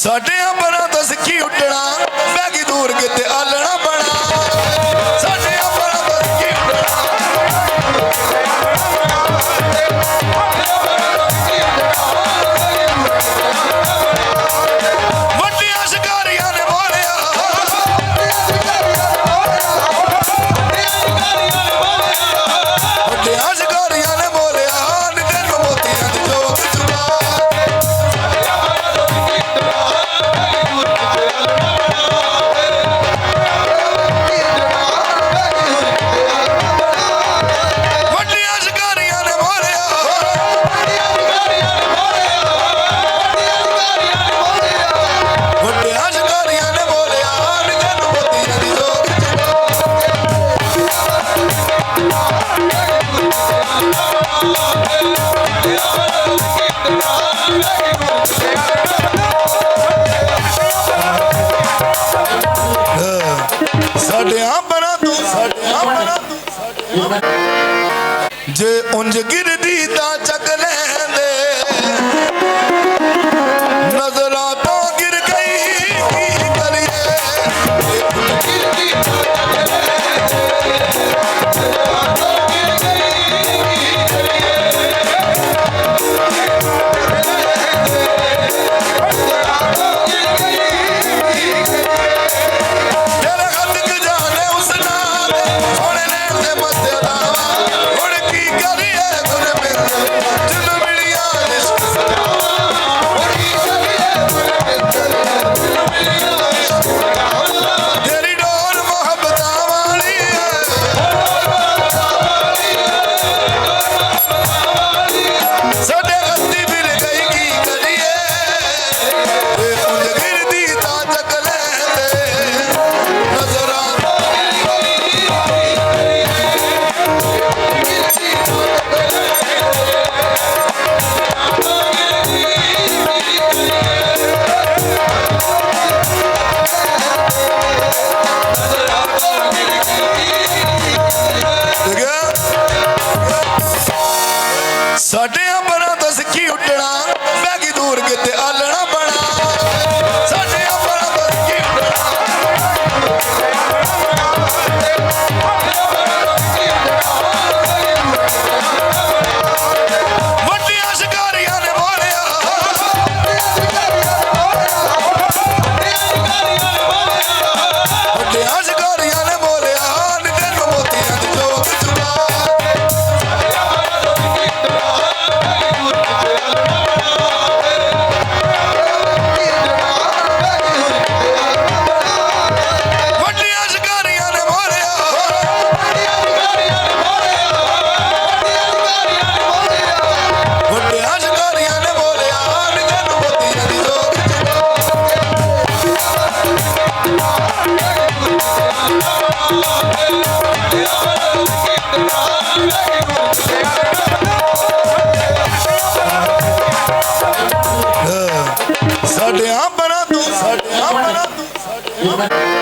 ਸਾਡੇ ਜੇ ਉੰਜ ਗਿਰਦੀ ਤਾਂ ਚੱਕ ਲੈ। still alive. ಬಿಡೋಣ bye